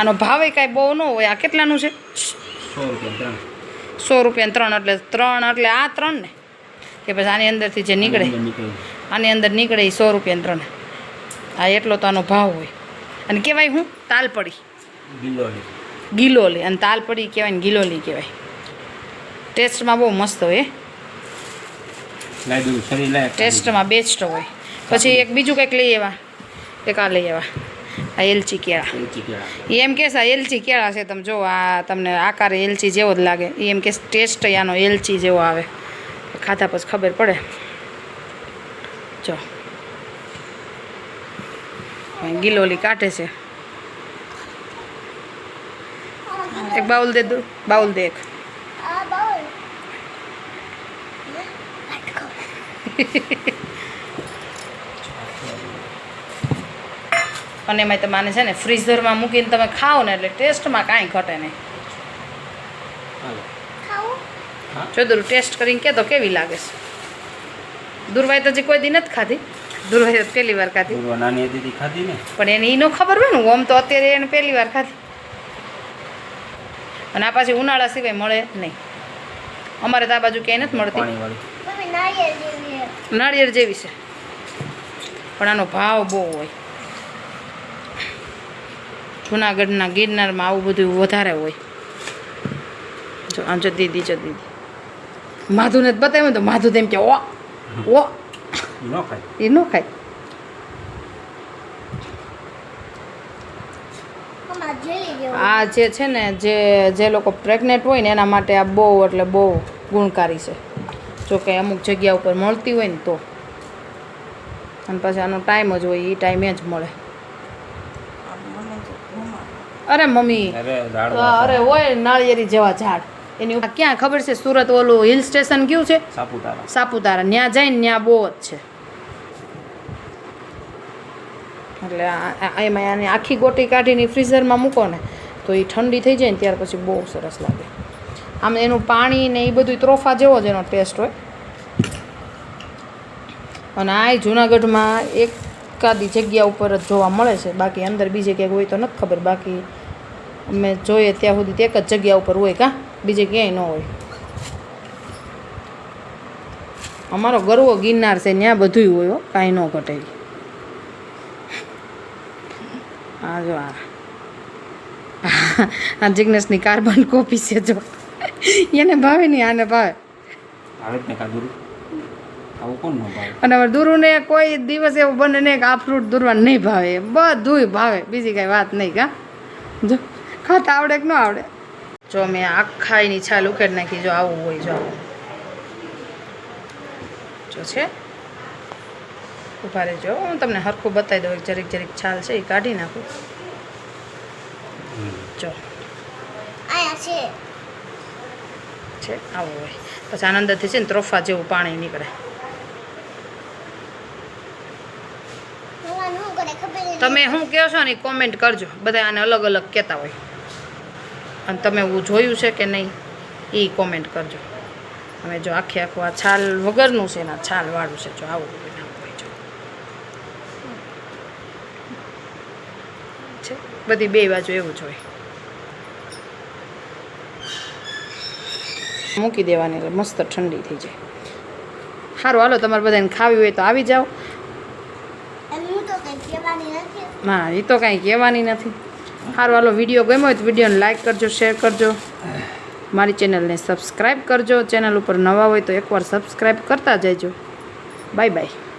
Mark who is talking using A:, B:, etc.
A: આનો ભાવે કાંઈ બહુ ન હોય. આ કેટલાનું છે?
B: સો રૂપિયા ત્રણ.
A: એટલે ત્રણ એટલે આ ત્રણ ને? કે પછી આની અંદરથી જે નીકળે. આની અંદર નીકળે. એ સો રૂપિયા ત્રણ. આ એટલો તો આનો ભાવ હોય. અને કહેવાય હું? તાલપડી. ગિલોલી. અને તાલપડી કહેવાય ને ગિલોલી કહેવાય. ટેસ્ટમાં બહુ મસ્ત હોય ટેસ્ટમાં બેસ્ટ હોય. પછી એક બીજું કંઈક લઈ આવ્યા. એક આ લઈ આવ્યા. આ એલચી કેળા. એ એમ કેસ આ એલચી કેળા છે તમે જો આ તમને આકાર એલચી જેવો જ લાગે. એ એમ કે ટેસ્ટ આનો એલચી જેવો આવે. ખાધા પછી ખબર પડે. જો. ગિલોલી કાઢે છે. એક બાઉલ દે દો બાઉલ દે એક. અને એમાં તમારે છે ને ફ્રીઝરમાં મૂકીને તમે ખાઓ ને એટલે ટેસ્ટમાં કાંઈ ઘટે નહીં.
B: હાલો.
A: જો દૂર ટેસ્ટ કરીને કહેતો તો કેવી લાગે છે? દુર્વાઈ તો હજી કોઈ દી નથી ખાધી. દુર્વાઈ તો પહેલી વાર ખાધી.
B: નાની હતી ખાધી ને?
A: પણ એને એ ન ખબર હોય ને ઓમ તો અત્યારે એને પહેલી વાર ખાધી. અને આ પાછી ઉનાળા સિવાય મળે નહીં. અમારે તો આ બાજુ ક્યાંય નથી મળતી. નાળિયેર જેવી છે. પણ આનો ભાવ બહુ હોય. જુનાગઢના ગિરનારમાં આવું બધું વધારે હોય. જો આમ જો દીદી જો દીદી. માધુને જ બતાવ્યું તો માધુ તેમ કે ઓ ઓ. એ ન ખાય. આ જે છે ને જે જે લોકો પ્રેગ્નેન્ટ હોય ને એના માટે આ બહુ એટલે બહુ ગુણકારી છે. જો કે અમુક જગ્યા ઉપર મળતી હોય ને તો. અને પછી આનો ટાઈમ જ હોય એ ટાઈમે જ મળે. અરે મમ્મી.
B: અરે
A: અરે હોય નાળિયેરી જેવા ઝાડ. એની ઉપર ક્યાં ખબર છે? સુરત ઓલું હિલ સ્ટેશન કયું છે?
B: સાપુતારા.
A: સાપુતારા. ત્યાં જઈને ત્યાં બહુ જ છે. એટલે એમાં આની આખી ગોટી કાઢીને ફ્રીઝરમાં મૂકો ને તો એ ઠંડી થઈ જાય ને ત્યાર પછી બહુ સરસ લાગે. આમ એનું પાણી ને એ બધું ત્રોફા જેવો જ એનો ટેસ્ટ હોય. અને આ જુનાગઢમાં એકાદી જગ્યા ઉપર જ જોવા મળે છે. બાકી અંદર બીજે ક્યાંક હોય તો નથી ખબર. બાકી અમે જોઈએ ત્યાં સુધી એક જ જગ્યા ઉપર હોય કાં? બીજે ક્યાંય ન હોય. અમારો ગરવો ગિરનાર છે ત્યાં બધુંય હોય કાંઈ ન ઘટે. આ જો આ. જિગ્નેશની કાર્બન કોપી છે જો. એને ભાવે નહીં આને ભાવે. અને હવે દુરુને કોઈ દિવસ એવું બને નહીં કે આ ફ્રૂટ દુરવા નહીં ભાવે. બધુંય ભાવે બીજી કાંઈ વાત નહીં કા? જો. ખાતા આવડે કે ન આવડે? જો મેં આખા એની છાલ ઉખેડ નાખી જો આવું હોય જો આવું. જો છે. ઊભા રહેજો. હું તમને હરખું બતાવી દઉં જરીક જરીક છાલ છે એ કાઢી નાખું. જો. છે. આવું હોય. પછી આનંદથી છે ને ત્રોફા જેવું પાણી નીકળે. તમે શું કહો છો ને કોમેન્ટ કરજો. બધા આને અલગ અલગ કહેતા હોય. અને તમે એવું જોયું છે કે નહીં એ કોમેન્ટ કરજો. અમે જો આખે આખું આ છાલ વગરનું છે ને છાલવાળું છે જો આવું છે? બધી બે બાજુ એવું જ હોય. મૂકી દેવાની એટલે મસ્ત ઠંડી થઈ જાય. સારું હાલો તમારે બધાને ખાવી હોય તો આવી જાઓ. ના એ તો કાંઈ કહેવાની નથી. સારું હાલો વીડિયો ગમ્યો હોય તો વિડીયોને લાઇક કરજો શેર કરજો. મારી ચેનલને સબસ્ક્રાઈબ કરજો. ચેનલ ઉપર નવા હોય તો એકવાર સબસ્ક્રાઈબ કરતા જજો. Bye bye